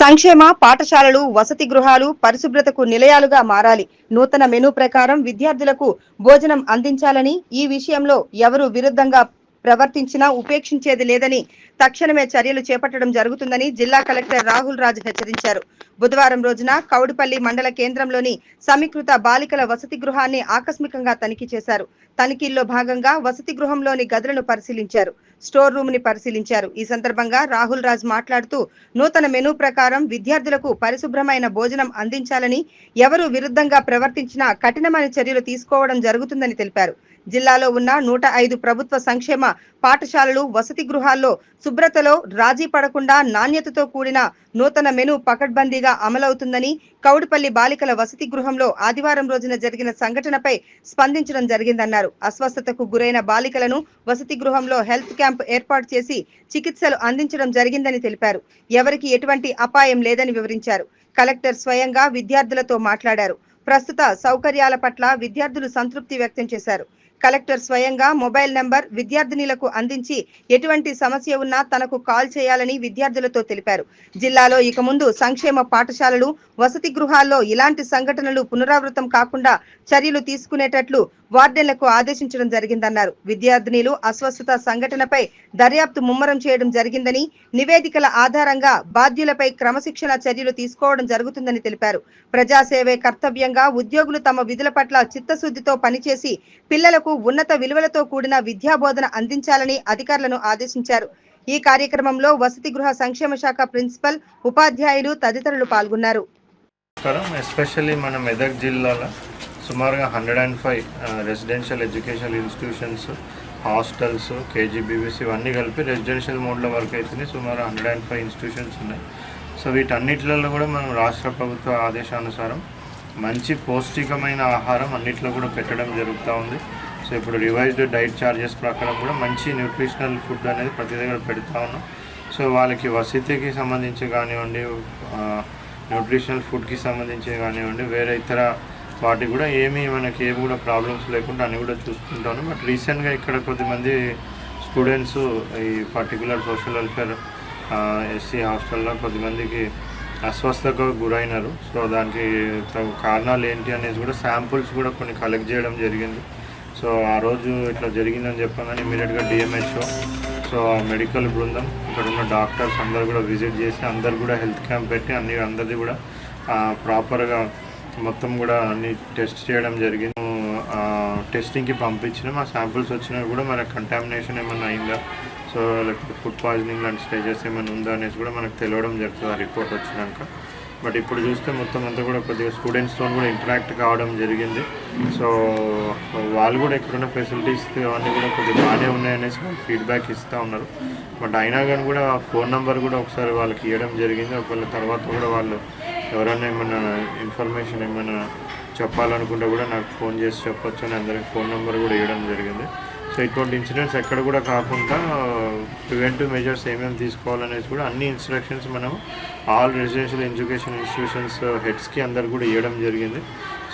సంక్షేమ పాఠశాలలు వసతి గృహాలు పరిశుభ్రతకు నిలయాలుగా మారాలి. నూతన మెనూ ప్రకారం విద్యార్థులకు భోజనం అందించాలని ఈ విషయంలో ఎవరు విరుద్ధంగా ప్రవర్తించినా ఉపేక్షించేది లేదని తక్షణమే చర్యలు చేపట్టడం జరుగుతుందని జిల్లా కలెక్టర్ రాహుల్ రాజ్ హెచ్చరించారు. బుధవారం రోజున కౌడిపల్లి మండల కేంద్రంలోని సమీకృత బాలికల వసతి గృహాన్ని ఆకస్మికంగా తనిఖీ చేశారు. తనిఖీల్లో భాగంగా వసతి గృహంలోని గదులను పరిశీలించారు. స్టోర్ రూమ్ని పరిశీలించారు. ఈ సందర్భంగా రాహుల్ రాజ్ మాట్లాడుతూ నూతన మెనూ ప్రకారం విద్యార్థులకు పరిశుభ్రమైన భోజనం అందించాలని ఎవరు విరుద్ధంగా ప్రవర్తించినా కఠినమైన చర్యలు తీసుకోవడం జరుగుతుందని తెలిపారు. జిల్లాలో ఉన్న నూట ఐదు ప్రభుత్వ సంక్షేమ పాఠశాలలు వసతి గృహాల్లో శుభ్రతలో రాజీ పడకుండా నాణ్యతతో కూడిన నూతన మెను పకడ్బందీగా అమలవుతుందని కౌడిపల్లి బాలికల వసతి గృహంలో ఆదివారం రోజున జరిగిన సంఘటనపై స్పందించడం జరిగిందన్నారు. అస్వస్థతకు గురైన బాలికలను వసతి గృహంలో హెల్త్ క్యాంప్ ఏర్పాటు చేసి చికిత్సలు అందించడం జరిగిందని తెలిపారు. ఎవరికి ఎటువంటి అపాయం లేదని వివరించారు. కలెక్టర్ స్వయంగా విద్యార్థులతో మాట్లాడారు. ప్రస్తుత సౌకర్యాల పట్ల విద్యార్థులు సంతృప్తి వ్యక్తం చేశారు. కలెక్టర్ స్వయంగా మొబైల్ నంబర్ విద్యార్థినిలకు అందించి ఎటువంటి సమస్య ఉన్నా తనకు కాల్ చేయాలని విద్యార్థులతో తెలిపారు. జిల్లాలో ఇక ముందు సంక్షేమ పాఠశాలలు వసతి గృహాల్లో ఇలాంటి సంఘటనలు పునరావృతం కాకుండా చర్యలు తీసుకునేటట్లు వార్డెన్లకు ఆదేశించడం జరిగిందన్నారు. విద్యార్థినిలు అస్వస్థత సంఘటనపై దర్యాప్తు ముమ్మరం చేయడం జరిగిందని నివేదికల ఆధారంగా బాధ్యులపై క్రమశిక్షణ చర్యలు తీసుకోవడం జరుగుతుందని తెలిపారు. ప్రజాసేవే కర్తవ్యంగా ఉద్యోగులు తమ విధుల పట్ల చిత్తశుద్ధితో పనిచేసి పిల్లలకు ఉన్నత విలువలతో కూడిన విద్యాబోధన అందించాలని అధికారులను ఆదేశించారు. ఈ కార్యక్రమంలో వసతి గృహ సంక్షేమ శాఖ ప్రిన్సిపల్ ఉపాధ్యాయులు తదితరులు పాల్గొన్నారు. ఎస్పెషల్లీ మన మెదక్ జిల్లాలో సుమారుగా hundred and five residential educational institutions hostels KGBV ఇవన్నీ కలిపి రెసిడెన్షియల్ మోడ్ల వరకు అయితే సుమారు హండ్రెడ్ అండ్ ఫైవ్ ఇన్స్టిట్యూషన్స్ ఉన్నాయి. సో వీటన్నిటిలో కూడా మనం రాష్ట్ర ప్రభుత్వ ఆదేశానుసారం మంచి పౌష్టికమైన ఆహారం అన్నిట్లో కూడా పెట్టడం జరుగుతూ ఉంది. సో ఇప్పుడు రివైజ్డ్ డైట్ చార్జెస్ ప్రకారం కూడా మంచి న్యూట్రిషనల్ ఫుడ్ అనేది ప్రతి దగ్గర పెడతా ఉన్నాం. సో వాళ్ళకి వసతికి సంబంధించి కానివ్వండి న్యూట్రిషనల్ ఫుడ్కి సంబంధించి కానివ్వండి వేరే ఇతర వాటి కూడా ఏమీ మనకి ఏమి కూడా ప్రాబ్లమ్స్ లేకుండా అన్ని కూడా చూసుకుంటాను బట్ రీసెంట్గా ఇక్కడ కొద్దిమంది స్టూడెంట్స్ ఈ పర్టికులర్ సోషల్ వెల్ఫేర్ ఎస్సీ హాస్టల్లో కొద్దిమందికి అస్వస్థతకు గురైనారు. సో దానికి తగు కారణాలు ఏంటి అనేది కూడా శాంపుల్స్ కూడా కొన్ని కలెక్ట్ చేయడం జరిగింది. సో ఆ రోజు ఇట్లా జరిగిందని చెప్పగానే ఇమీడియట్గా డిఎంహెచ్ఓ సో ఆ మెడికల్ బృందం ఇక్కడ ఉన్న డాక్టర్స్ అందరు కూడా విజిట్ చేసి అందరు కూడా హెల్త్ క్యాంప్ పెట్టి అన్ని అందరిది కూడా ప్రాపర్గా మొత్తం కూడా అన్ని టెస్ట్ చేయడం జరిగింది. టెస్టింగ్కి పంపించినాం. ఆ శాంపుల్స్ వచ్చినా కూడా మనకు కంటామినేషన్ ఏమైనా అయిందా? సో లేకపోతే ఫుడ్ పాయిజనింగ్ లాంటి స్టేజెస్ ఏమైనా ఉందా అనేసి కూడా మనకు తెలియడం జరుగుతుంది. ఆ రిపోర్ట్ వచ్చినాక బట్ ఇప్పుడు చూస్తే మొత్తం అంతా కూడా కొద్దిగా స్టూడెంట్స్తో కూడా ఇంటరాక్ట్ కావడం జరిగింది. సో వాళ్ళు కూడా ఇక్కడున్న ఫెసిలిటీస్ అవన్నీ కూడా కొద్దిగా బాగానే ఉన్నాయనేసి వాళ్ళు ఫీడ్బ్యాక్ ఇస్తూ ఉన్నారు. బట్ అయినా కానీ కూడా ఫోన్ నెంబర్ కూడా ఒకసారి వాళ్ళకి ఇవ్వడం జరిగింది. ఒకవేళ తర్వాత కూడా వాళ్ళు ఎవరైనా ఏమైనా ఇన్ఫర్మేషన్ ఏమైనా చెప్పాలనుకుంటే కూడా నాకు ఫోన్ చేసి చెప్పొచ్చు అని అందరికి ఫోన్ నెంబర్ కూడా ఇవ్వడం జరిగింది. సో ఇటువంటి ఇన్సిడెంట్స్ ఎక్కడ కూడా కాకుండా ప్రివెంటివ్ మెజర్స్ ఏమేమి తీసుకోవాలనేసి కూడా అన్ని ఇన్స్ట్రక్షన్స్ మనం ఆల్ రెసిడెన్షియల్ ఎడ్యుకేషన్ ఇన్స్టిట్యూషన్స్ హెడ్స్కి అందరు కూడా ఇవ్వడం జరిగింది.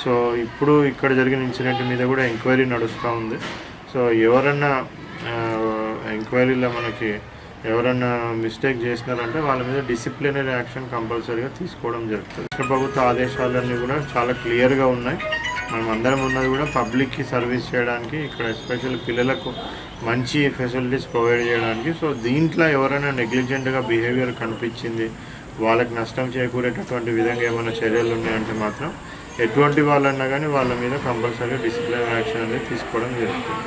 సో ఇప్పుడు ఇక్కడ జరిగిన ఇన్సిడెంట్ మీద కూడా ఎంక్వైరీ నడుస్తూ ఉంది. సో ఎవరన్నా uh, ఎంక్వైరీలో మనకి ఎవరన్నా మిస్టేక్ చేసినారంటే వాళ్ళ మీద డిసిప్లినరీ యాక్షన్ కంపల్సరీగా తీసుకోవడం జరుగుతుంది. రాష్ట్ర ప్రభుత్వ ఆదేశాలన్నీ కూడా చాలా క్లియర్గా ఉన్నాయి. మనం అందరం ఉన్నది కూడా పబ్లిక్కి సర్వీస్ చేయడానికి ఇక్కడ ఎస్పెషల్ పిల్లలకు మంచి ఫెసిలిటీస్ ప్రొవైడ్ చేయడానికి. సో దీంట్లో ఎవరైనా నెగ్లిజెంట్గా బిహేవియర్ కనిపించింది వాళ్ళకి నష్టం చేకూరేటటువంటి విధంగా ఏమైనా చర్యలు ఉన్నాయంటే మాత్రం ఎటువంటి వాళ్ళన్నా కానీ వాళ్ళ మీద కంపల్సరీ డిసిప్లిన్ యాక్షన్ అనేది తీసుకోవడం జరుగుతుంది.